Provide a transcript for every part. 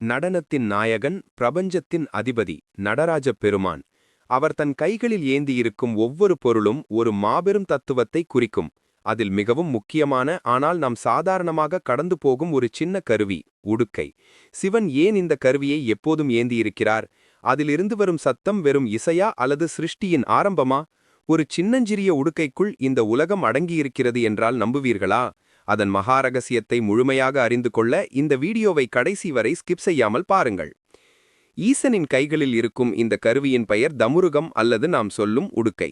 நடனத்தின் நாயகன் பிரபஞ்சத்தின் அதிபதி நடராஜப் பெருமான். அவர் தன் கைகளில் ஏந்தியிருக்கும் ஒவ்வொரு பொருளும் ஒரு மாபெரும் தத்துவத்தை குறிக்கும். அதில் மிகவும் முக்கியமான ஆனால் நாம் சாதாரணமாக கடந்து போகும் ஒரு சின்ன கருவி உடுக்கை. சிவன் ஏன் இந்த கருவியை எப்போதும் ஏந்தியிருக்கிறார்? அதிலிருந்து வரும் சத்தம் வெறும் இசையா அல்லது சிருஷ்டியின் ஆரம்பமா? ஒரு சின்னஞ்சிறிய உடுக்கைக்குள் இந்த உலகம் அடங்கியிருக்கிறது என்றால் நம்புவீர்களா? அதன் மகாரகசியத்தை முழுமையாக அறிந்து கொள்ள இந்த வீடியோவை கடைசி வரை ஸ்கிப் செய்யாமல் பாருங்கள். ஈசனின் கைகளில் இருக்கும் இந்த கருவியின் பெயர் தமுருகம் அல்லது நாம் சொல்லும் உடுக்கை.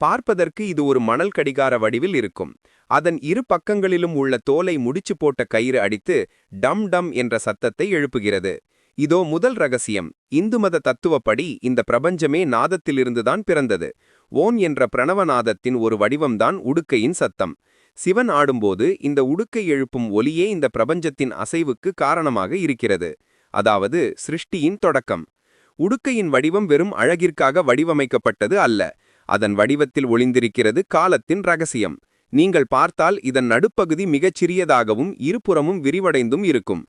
பார்ப்பதற்கு இது ஒரு மணல் கடிகார வடிவில் இருக்கும். அதன் இரு பக்கங்களிலும் உள்ள தோலை முடிச்சு போட்ட கயிறு அடித்து டம் டம் என்ற சத்தத்தை எழுப்புகிறது. இதோ முதல் ரகசியம். இந்து மத தத்துவப்படி இந்த பிரபஞ்சமே நாதத்திலிருந்துதான் பிறந்தது. ஓன் என்ற பிரணவநாதத்தின் ஒரு வடிவம்தான் உடுக்கையின் சத்தம். சிவன் ஆடும்போது இந்த உடுக்கை எழுப்பும் ஒலியே இந்த பிரபஞ்சத்தின் அசைவுக்கு காரணமாக இருக்கிறது. அதாவது சிருஷ்டியின் தொடக்கம். உடுக்கையின் வடிவம் வெறும் அழகிற்காக வடிவமைக்கப்பட்டது அல்ல. அதன் வடிவத்தில் ஒளிந்திருக்கிறது காலத்தின் ரகசியம். நீங்கள் பார்த்தால் இதன் நடுப்பகுதி மிகச் சிறியதாகவும் இருபுறமும் விரிவடைந்தும் இருக்கும்.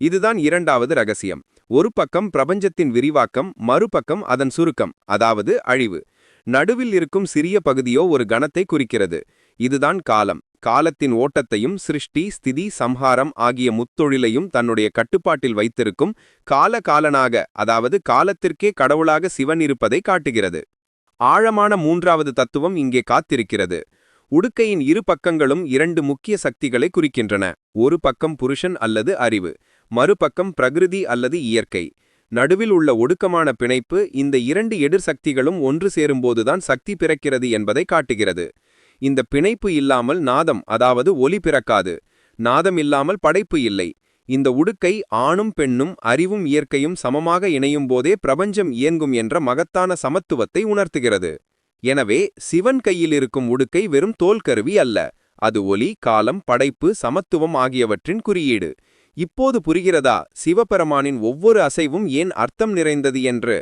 இதுதான் இரண்டாவது ரகசியம். ஒரு பக்கம் பிரபஞ்சத்தின் விரிவாக்கம் மறுபக்கம் அதன் சுருக்கம் அதாவது அழிவு. நடுவில் இருக்கும் சிறிய பகுதியோ ஒரு கணத்தை குறிக்கிறது. இதுதான் காலம். காலத்தின் ஓட்டத்தையும் சிருஷ்டி ஸ்திதி சம்ஹாரம் ஆகிய முத்தொழிலையும் தன்னுடைய கட்டுப்பாட்டில் வைத்திருக்கும் கால காலனாக அதாவது காலத்திற்கே கடவுளாக சிவன் இருப்பதை காட்டுகிறது. ஆழமான மூன்றாவது தத்துவம் இங்கே காத்திருக்கிறது. உடுக்கையின் இரு பக்கங்களும் இரண்டு முக்கிய சக்திகளை குறிக்கின்றன. ஒரு பக்கம் புருஷன் அல்லது அறிவு மறுபக்கம் பிரகிருதி அல்லது இயற்கை. நடுவில் உள்ள ஒடுக்கமான பிணைப்பு இந்த இரண்டு எதிர் சக்திகளும் ஒன்று சேரும்போதுதான் சக்தி பிறக்கிறது என்பதை காட்டுகிறது. இந்த பிணைப்பு இல்லாமல் நாதம் அதாவது ஒலி பிறக்காது. நாதம் இல்லாமல் படைப்பு இல்லை. இந்த உடுக்கை ஆணும் பெண்ணும் அறிவும் இயற்கையும் சமமாக இணையும் போதே பிரபஞ்சம் இயங்கும் என்ற மகத்தான சமத்துவத்தை உணர்த்துகிறது. எனவே சிவன் கையில் இருக்கும் உடுக்கை வெறும் தோல் கருவி அல்ல. அது ஒலி காலம் படைப்பு சமத்துவம் ஆகியவற்றின் குறியீடு. இப்போது புரிகிறதா? சிவபெருமானின் ஒவ்வொரு அசைவும் ஏன் அர்த்தம் நிறைந்தது என்று?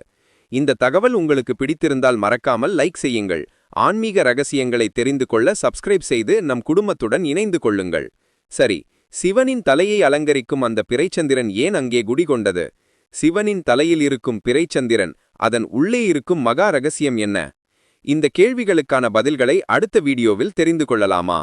இந்த தகவல் உங்களுக்கு பிடித்திருந்தால் மறக்காமல் லைக் செய்யுங்கள். ஆன்மீக ரகசியங்களை தெரிந்து கொள்ள சப்ஸ்கிரைப் செய்து நம் குடும்பத்துடன் இணைந்து கொள்ளுங்கள். சரி சிவனின் தலையை அலங்கரிக்கும் அந்த பிறைச்சந்திரன் ஏன் அங்கே குடிகொண்டது சிவனின் தலையில் இருக்கும் பிறைச்சந்திரன் அதன் உள்ளே இருக்கும் மகா ரகசியம் என்ன? இந்த கேள்விகளுக்கான பதில்களை அடுத்த வீடியோவில் தெரிந்து கொள்ளலாமா?